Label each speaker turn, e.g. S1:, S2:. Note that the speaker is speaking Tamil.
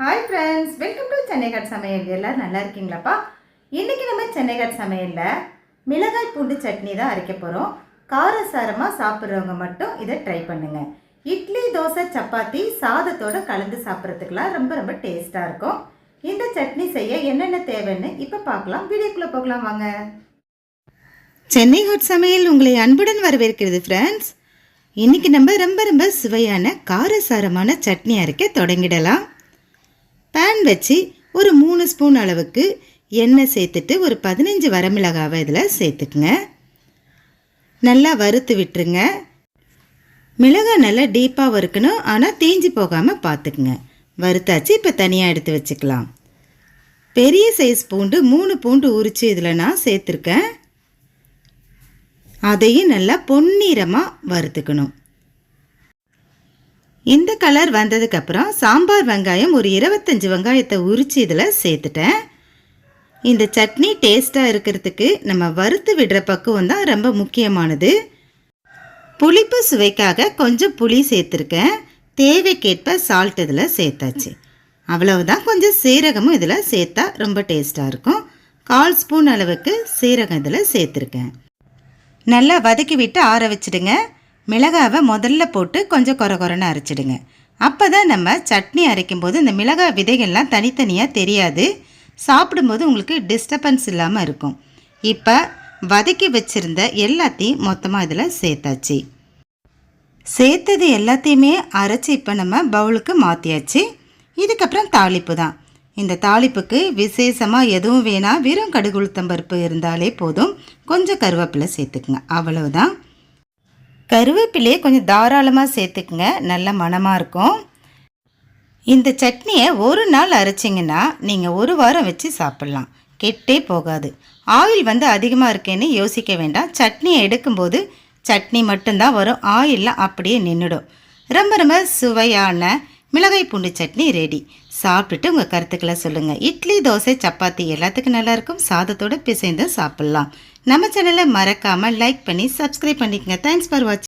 S1: ஹாய் ஃப்ரெண்ட்ஸ் வெல்கம் டு சென்னைகாட் சமையல் எல்லோரும் நல்லா இருக்கீங்களாப்பா? இன்றைக்கி நம்ம சென்னைகாட் சமையலில் மிளகாய் பூண்டு சட்னி தான் அரைக்க போகிறோம் காரசாரமாக சாப்பிட்றவங்க மட்டும் இதை ட்ரை பண்ணுங்கள் இட்லி தோசை சப்பாத்தி சாதத்தோட கலந்து சாப்பிட்றதுக்கெலாம் ரொம்ப ரொம்ப டேஸ்ட்டாக இருக்கும். இந்த சட்னி செய்ய என்னென்ன தேவைன்னு இப்போ பார்க்கலாம். வீடியோக்குள்ளே போகலாம் வாங்க. சென்னை ஹாட் சமையல் உங்களை அன்புடன் வரவேற்கிறது ஃப்ரெண்ட்ஸ் இன்றைக்கி நம்ம ரொம்ப ரொம்ப சுவையான காரசாரமான சட்னி அரைக்க தொடங்கிடலாம். பேன் வச்சு ஒரு மூணு ஸ்பூன் அளவுக்கு எண்ணெய் சேர்த்துட்டு ஒரு பதினஞ்சு வரமிளகாவை இதில் சேர்த்துக்குங்க. நல்லா வறுத்து விட்டுருங்க. மிளகாய் நல்லா டீப்பாக வறுக்கணும். ஆனால் தேஞ்சு போகாமல் பார்த்துக்குங்க வறுத்தாச்சு இப்போ தனியாக எடுத்து வச்சுக்கலாம். பெரிய சைஸ் பூண்டு மூணு பூண்டு உரித்து இதில் நான் சேர்த்துருக்கேன். அதையும் நல்லா பொன்னிறமாக வறுத்துக்கணும். இந்த கலர் வந்ததுக்கப்புறம் சாம்பார் வெங்காயம் ஒரு இருபத்தஞ்சி வெங்காயத்தை உரித்து இதில் சேர்த்துட்டேன். இந்த சட்னி டேஸ்ட்டாக இருக்கிறதுக்கு நம்ம வறுத்து விடுற பக்குவம் தான் ரொம்ப முக்கியமானது. புளிப்பு சுவைக்காக கொஞ்சம் புளி சேர்த்துருக்கேன். தேவைக்கேற்ப சால்ட் இதில் சேர்த்தாச்சு. அவ்வளவுதான். கொஞ்சம் சீரகமும் இதில் சேர்த்தா ரொம்ப டேஸ்ட்டாக இருக்கும். கால் ஸ்பூன் அளவுக்கு சீரகம் இதில் சேர்த்துருக்கேன். நல்லா வதக்கி விட்டு ஆற வச்சிடுங்க. மிளகாவை முதல்ல போட்டு கொஞ்சம் கொர கொரன்னு அரைச்சிடுங்க. அப்போ தான் நம்ம சட்னி அரைக்கும் போது இந்த மிளகாய் விதைகள்லாம் தனித்தனியாக தெரியாது. சாப்பிடும்போது உங்களுக்கு டிஸ்டர்பன்ஸ் இல்லாமல் இருக்கும். இப்போ வதக்கி வச்சுருந்த எல்லாத்தையும் மொத்தமாக இதில் சேர்த்தாச்சு. சேர்த்தது எல்லாத்தையுமே அரைச்சி இப்போ நம்ம பவுலுக்கு மாற்றியாச்சு இதுக்கப்புறம் தாளிப்பு தான். இந்த தாளிப்புக்கு விசேஷமாக எதுவும் வேணால் வெறும் கடுகுளுத்தம்பருப்பு பருப்பு இருந்தாலே போதும். கொஞ்சம் கருவேப்பிலை சேர்த்துக்குங்க. அவ்வளவுதான். கருவேப்பிலையை கொஞ்சம் தாராளமாக சேர்த்துக்குங்க. நல்ல மணமாக இருக்கும். இந்த சட்னியை ஒரு நாள் அரைச்சிங்கன்னா நீங்கள் ஒரு வாரம் வச்சு சாப்பிட்லாம். கெட்டே போகாது. ஆயில் வந்து அதிகமாக இருக்கேன்னு யோசிக்க வேண்டாம். சட்னியை எடுக்கும்போது சட்னி மட்டும்தான் வரும். ஆயிலெலாம் அப்படியே நின்றுடும் ரொம்ப ரொம்ப சுவையான மிளகாய் பூண்டு சட்னி ரெடி சாப்பிட்டுட்டு உங்கள் கருத்துக்களை சொல்லுங்கள் இட்லி தோசை சப்பாத்தி எல்லாத்துக்கும் நல்லாயிருக்கும். சாதத்தோடு பிசைந்து சாப்பிட்லாம். நம்ம சேனலை மறக்காமல் லைக் பண்ணி சப்ஸ்கிரைப் பண்ணிக்கங்க. தேங்க்ஸ் ஃபார் வாட்சிங்